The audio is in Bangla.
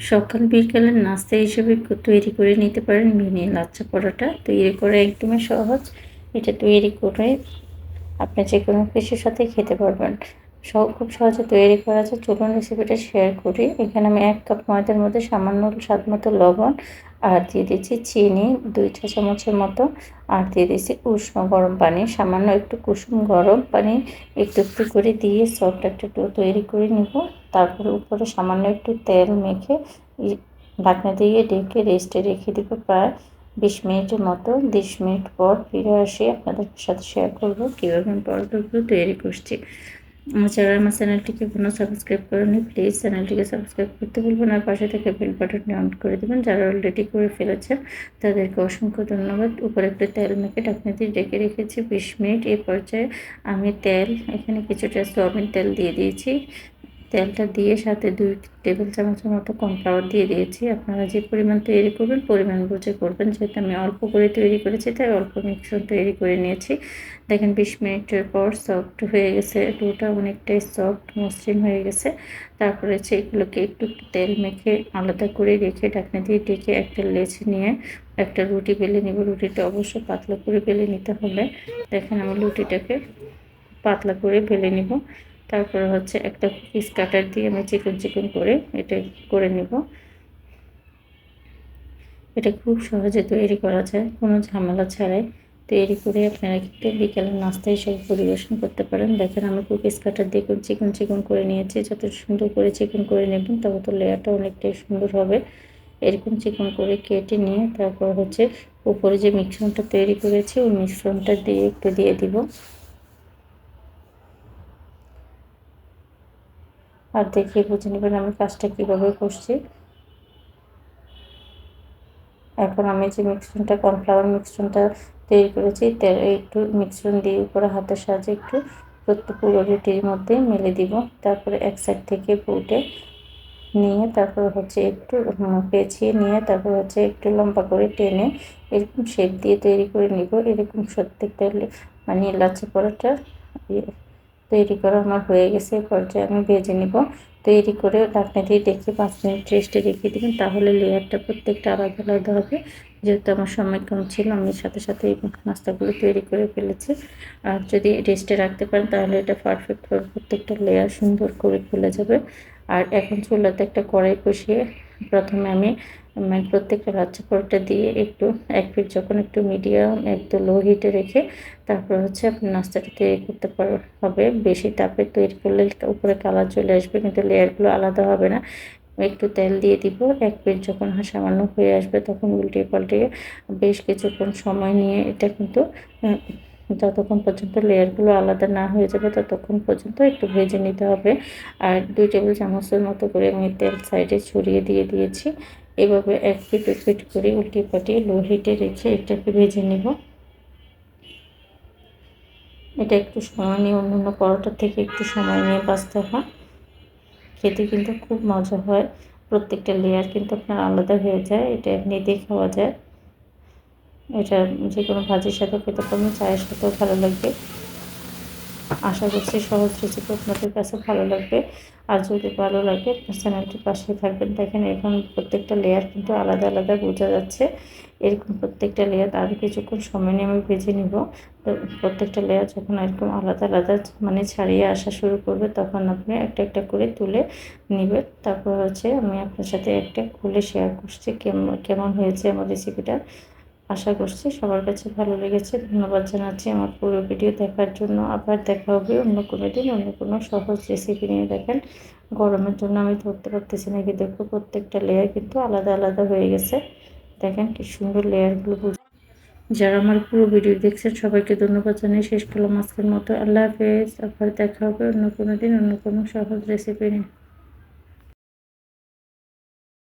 সকাল বিকালের নাস্তা হিসেবে তৈরি করে নিতে পারেন মিনি লাচ্চা পরোটা। তৈরি করে একদমই সহজ। এটা তৈরি করে আপনি যে কোনো কিছুর সাথে খেতে পারবেন। সব খুব সহজে তৈরি করা যায় চলুন রেসিপিটা শেয়ার করি। এখানে আমি এক কাপ ময়দার মধ্যে সামান্য স্বাদ মতো লবণ আর দিয়ে দিচ্ছি চিনি দুই চা চামচের মতো। আর দিয়ে দিচ্ছি উষ্ণ গরম পানি। সামান্য একটু কুসুম গরম পানি একটু একটু করে দিয়ে সফট একটা ডো তৈরি করে নিব। তারপরে উপরে সামান্য একটু তেল মেখে ঢাকনা দিয়ে ডেকে রেস্টে রেখে দিব প্রায় বিশ মিনিটের মতো। বিশ মিনিট পর ফিরে আসি। আপনাদের সাথে শেয়ার করব কীভাবে আমি পরোটাগুলো তৈরি করছি। যারা আমার চ্যানেলটিকে কোনো সাবস্ক্রাইব করেনি প্লিজ চ্যানেলটিকে সাবস্ক্রাইব করতে বলবেন আর পাশে থেকে বেল বাটনটি অন করে দেবেন, যারা অলরেডি করে ফেলেছেন, তাদেরকে অসংখ্য ধন্যবাদ। উপরে একটা তেল মেখে ঢাকনাতে ডেকে রেখেছি। বিশ মিনিট এই পর্যায়ে আমি তেল, এখানে কিছুটা সয়াবিন তেল দিয়ে দিয়েছি। তেলটা দিয়ে সাথে দুই টেবিল চামচের মতো কর্নফ্লাওয়ার দিয়ে দিয়েছি। আপনারা যে পরিমাণ তৈরি করবেন, পরিমাণ বুঝে করবেন। যেহেতু আমি অল্প করে তৈরি করেছি, তাই অল্প মিক্সন তৈরি করে নিয়েছি। দেখেন বিশ মিনিটের পর সফট হয়ে গেছে। ডোটা অনেকটাই সফট মসৃণ হয়ে গেছে। তারপরে হচ্ছে এগুলোকে একটু তেল মেখে আলাদা করে রেখে ঢাকনা দিয়ে ডেকে একটা লেচ নিয়ে একটা রুটি বেলে নিব। রুটিটা অবশ্যই পাতলা করে বেলে নিতে হবে। দেখেন আমি রুটিটাকে পাতলা করে বেলে নিব। তারপরে হচ্ছে একটা পিস কাটার দিয়ে আমি চিকন চিকন করে এটা করে নিব। এটা খুব সহজে তৈরি করা যায়, কোনো ঝামেলা ছাড়াই। তৈরি করে আপনারা কিন্তু বিকেলের নাস্তা হিসেবে পরিবেশন করতে পারেন। দেখেন আমি কুকিস কাটার দিয়ে চিকন চিকন করে নিয়েছি, যত সুন্দর করে চিকন করে নেবেন তত তো লেয়ারটা অনেকটাই সুন্দর হবে। এরকম চিকন করে কেটে নিয়ে তারপর হচ্ছে উপরে যে মিশ্রণটা তৈরি করেছি, ওই মিশ্রণটা দিয়ে একটু দিয়ে দিব। আর দেখিয়ে বুঝে নেবেন আমি কাজটা কীভাবে করছি। এখন আমি যে মিক্সরনটা কর্নফ্লাওয়ার মিক্সরনটা তৈরি করেছি একটু মিক্সরন দিয়ে উপরে হাতের সাহায্যে একটু পুরো রুটির মধ্যে মেলে দিব। তারপরে এক সাইড থেকে ফুটে নিয়ে তারপর হচ্ছে একটু পেঁচিয়ে নিয়ে তারপর হচ্ছে একটু লম্বা করে টেনে এরকম শেপ দিয়ে তৈরি করে নিব। এরকম প্রত্যেকটা মানে লাচ্ছা পরোটা তৈরি করা আমার হয়ে গেছে পর্যায়ে আমি ভেজে নিব। তৈরি করে ঢাকনা দিয়ে ডেকে পাঁচ মিনিট রেস্টে রেখে দেবেন, তাহলে লেয়ারটা প্রত্যেকটা আলাদা আলাদা হবে। যেহেতু আমার সময় কম ছিল, আমি সাথে সাথে এই নাস্তাগুলো তৈরি করে ফেলেছি। আর যদি রেস্টে রাখতে পারেন, তাহলে এটা পারফেক্টভাবে প্রত্যেকটা লেয়ার সুন্দর করে খুলে যাবে। আর এখন চুলাতে একটা কড়াই বসিয়ে প্রথমে আমি মানে প্রত্যেকটা বাচ্চা পরোটা দিয়ে একটু, এক পিট যখন একটু মিডিয়াম একটু লো হিটে রেখে তারপর হচ্ছে আপনি নাস্তাটা তৈরি করতে পার, হবে। বেশি তাপে তৈরি করলে উপরে কালার চলে আসবে, কিন্তু লেয়ারগুলো আলাদা হবে না। একটু তেল দিয়ে দিব, এক পিট যখন সামান্য হয়ে আসবে তখন উল্টে পাল্টে বেশ কিছুক্ষণ সময় নিয়ে এটা কিন্তু যতক্ষণ পর্যন্ত লেয়ারগুলো আলাদা না হয়ে যাবে, ততক্ষণ পর্যন্ত একটু ভেজে নিতে হবে। আর দুই টেবিল চামচের মতো করে আমি তেল সাইডে ছড়িয়ে দিয়ে দিয়েছি। এভাবে এক পিট ফিট করে উল্টে পাটিয়ে লো হিটে রেখে এটাকে ভেজে নেব। এটা একটু সময় নিয়ে অন্য অন্য পরোটার থেকে একটু সময় নিয়ে বাঁচতে হয়। খেতে কিন্তু খুব মজা হয়। প্রত্যেকটা লেয়ার কিন্তু আপনার আলাদা হয়ে যায়। এটা এমনি দিয়ে খাওয়া যায়। এটা যে কোনো ভাজির সাথে খেতে পারবেন চায়ের সাথেও ভালো লাগবে। আশা করছি সহজ রেসিপি আপনাদের কাছে ভালো লাগবে। আর যদি ভালো লাগে চ্যানেলটির পাশে থাকবেন। দেখেন, এখন প্রত্যেকটা লেয়ার কিন্তু আলাদা আলাদা বোঝা যাচ্ছে। এরকম প্রত্যেকটা লেয়ার আরও কিছুক্ষণ সময় নিয়ে আমি ভেজে নিব। তো প্রত্যেকটা লেয়ার যখন এরকম আলাদা আলাদা মানে ছাড়িয়ে আসা শুরু করবে, তখন আপনি একটা একটা করে তুলে নেবেন। তারপর হচ্ছে আমি আপনার সাথে একটা খুলে শেয়ার করছি কেমন কেমন হয়েছে আমার রেসিপিটা আশা করছি সবার কাছে ভালো লেগেছে। ধন্যবাদ জানাচ্ছি আমার পুরো ভিডিও দেখার জন্য। আবার দেখা হবে অন্য কোনো দিন, অন্য কোনো সহজ রেসিপি নিয়ে। দেখেন, গরমের জন্য আমি ধরতে পারতেছি না কি দেখো, প্রত্যেকটা লেয়ার কিন্তু আলাদা আলাদা হয়ে গেছে। দেখেন কি সুন্দর লেয়ারগুলো যারা আমার পুরো ভিডিও দেখছেন, সবাইকে ধন্যবাদ জানিয়ে শেষ করলাম আজকের মতো। আল্লাহ হাফেজ। আবার দেখা হবে অন্য কোনো দিন, অন্য কোনো সহজ রেসিপি নিয়ে।